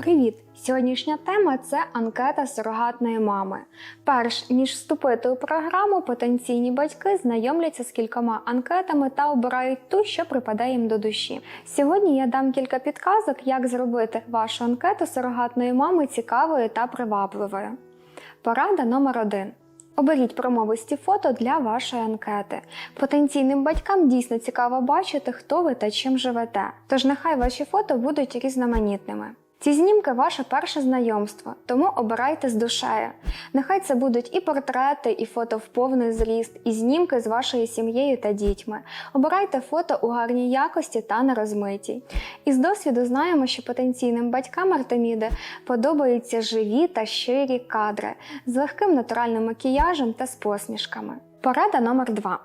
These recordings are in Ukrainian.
Привіт! Сьогоднішня тема це анкета сурогатної мами. Перш ніж вступити у програму, потенційні батьки знайомляться з кількома анкетами та обирають ту, що припадає їм до душі. Сьогодні я дам кілька підказок, як зробити вашу анкету сурогатної мами цікавою та привабливою. Порада номер один. Оберіть промовисті фото для вашої анкети. Потенційним батькам дійсно цікаво бачити, хто ви та чим живете. Тож нехай ваші фото будуть різноманітними. Ці знімки ваше перше знайомство, тому обирайте з душею. Нехай це будуть і портрети, і фото в повний зріст, і знімки з вашою сім'єю та дітьми. Обирайте фото у гарній якості та на розмитій. Із досвіду знаємо, що потенційним батькам Артеміди подобаються живі та щирі кадри з легким натуральним макіяжем та з посмішками. Порада номер 2.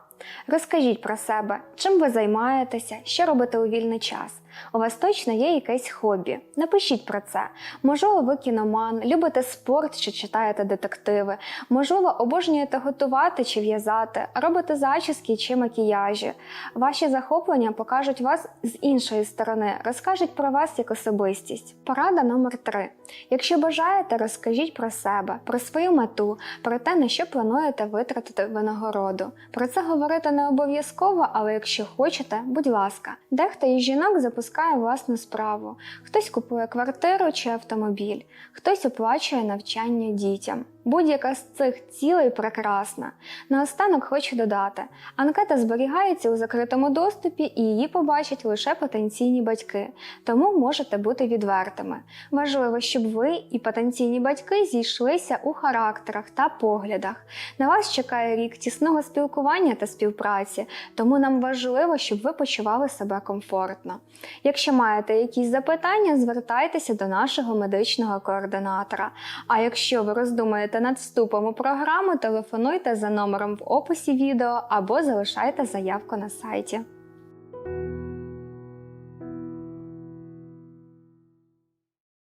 Розкажіть про себе, чим ви займаєтеся, що робите у вільний час. У вас точно є якесь хобі. Напишіть про це. Можливо, ви кіноман, любите спорт чи читаєте детективи. Можливо, обожнюєте готувати чи в'язати, робите зачіски чи макіяжі. Ваші захоплення покажуть вас з іншої сторони, розкажуть про вас як особистість. Порада номер 3. Якщо бажаєте, розкажіть про себе, про свою мету, про те, на що плануєте витратити винагороду. Про це говорити не обов'язково, але якщо хочете, будь ласка. Дехто із жінок запускає власну справу. Хтось купує квартиру чи автомобіль, хтось оплачує навчання дітям. Будь-яка з цих цілей прекрасна. Наостанок хочу додати: анкета зберігається у закритому доступі і її побачать лише потенційні батьки, тому можете бути відвертими. Важливо, щоб ви і потенційні батьки зійшлися у характерах та поглядах. На вас чекає рік тісного спілкування та співпраці, тому нам важливо, щоб ви почували себе комфортно. Якщо маєте якісь запитання, звертайтеся до нашого медичного координатора. А якщо ви роздумаєте над вступом у програму, телефонуйте за номером в описі відео або залишайте заявку на сайті.